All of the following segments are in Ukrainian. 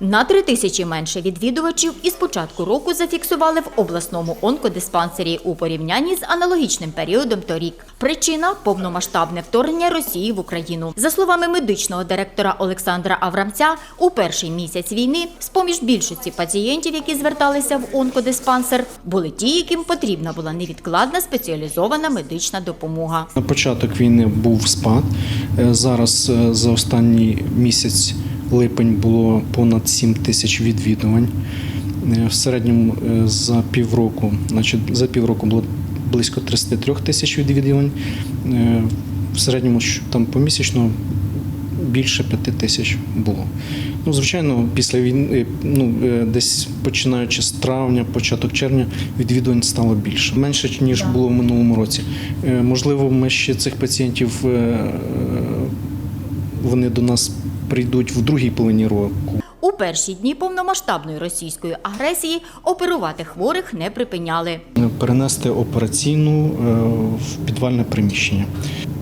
На три тисячі менше відвідувачів із початку року зафіксували в обласному онкодиспансері у порівнянні з аналогічним періодом торік. Причина повномасштабне вторгнення Росії в Україну. За словами медичного директора Олександра Аврамця, у перший місяць війни з поміж більшості пацієнтів, які зверталися в онкодиспансер, були ті, яким потрібна була невідкладна спеціалізована медична допомога. На початок війни був спад. Е, Зараз е, за останній місяць липень було понад 7 тисяч відвідувань. Е, В середньому е, за півроку, значить, за півроку було близько 33 тисяч відвідувань. Е, В середньому там помісячно більше 5 тисяч було. Ну, звичайно, після війни, ну, десь починаючи з травня, початок червня, відвідувань стало більше. Менше, ніж було в минулому році. Можливо, ми ще цих пацієнтів вони до нас прийдуть в другій половині року. У перші дні повномасштабної російської агресії оперувати хворих не припиняли. перенести операційну е, в підвальне приміщення.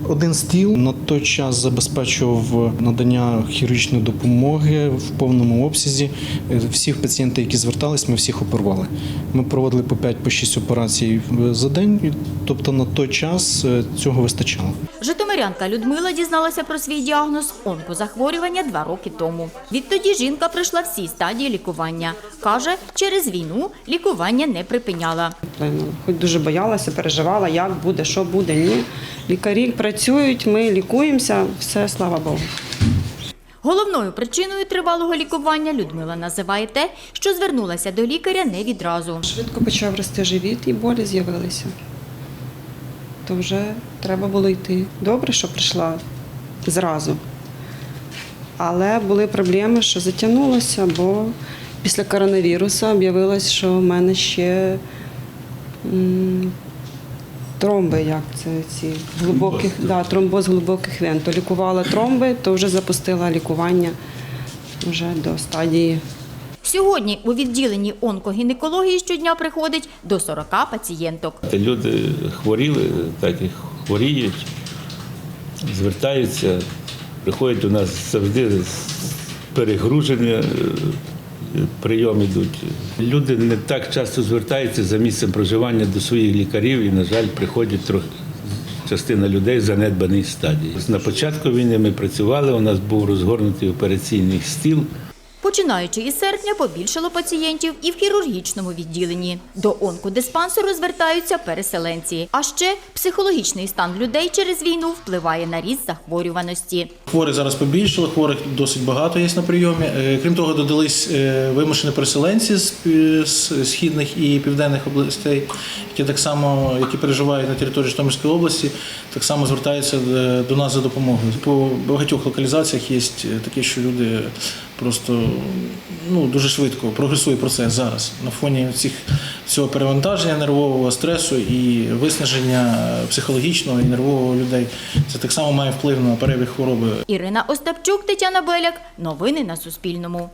Один стіл на той час забезпечував надання хірургічної допомоги в повному обсязі. Е, Всіх пацієнтів, які звертались, ми всіх оперували. Ми проводили по 5-6 операцій е, за день, тобто на той час е, цього вистачало. Житомирянка Людмила дізналася про свій діагноз онкозахворювання два роки тому. Відтоді жінка пройшла всі стадії лікування. Каже, через війну лікування не припиняла. Хоч дуже боялася, переживала, як буде, що буде, ні. Лікарі працюють, ми лікуємося, все, слава Богу. Головною причиною тривалого лікування Людмила називає те, що звернулася до лікаря не відразу. Швидко почав рости живіт і болі з'явилися. То вже треба було йти. Добре, що прийшла зразу. Але були проблеми, що затягнулося, бо після коронавірусу об'явилось, що в мене ще тромби, як це ці глибоких, да, тромбоз глибоких вен. То лікувала тромби, то вже запустила лікування вже до стадії Сьогодні у відділенні онкогінекології щодня приходить до 40 пацієнток. Люди хворіли, так і хворіють, звертаються, приходять до нас завжди перегружені, е, прийом ідуть. Люди не так часто звертаються за місцем проживання до своїх лікарів і, на жаль, приходять трохи. Частина людей в занедбаній стадії. На початку війни ми працювали, у нас був розгорнутий операційний стіл. Починаючи із серпня, побільшало пацієнтів і в хірургічному відділенні. До онкодиспансеру звертаються переселенці. А ще психологічний стан людей через війну впливає на ріст захворюваності. Хворих зараз побільшало, хворих досить багато є на прийомі. Е, Крім того, додались е, вимушені переселенці з східних і південних областей, які так само які переживають на території Житомирської області, так само звертаються е, до нас за допомогою. По багатьох локалізаціях є таке, що люди просто ну дуже швидко прогресує процес зараз на фоні цих цього перевантаження нервового стресу і виснаження психологічного і нервового людей. Це так само має вплив на перебіг хвороби Ірина Остапчук, Тетяна Беляк. Новини на Суспільному.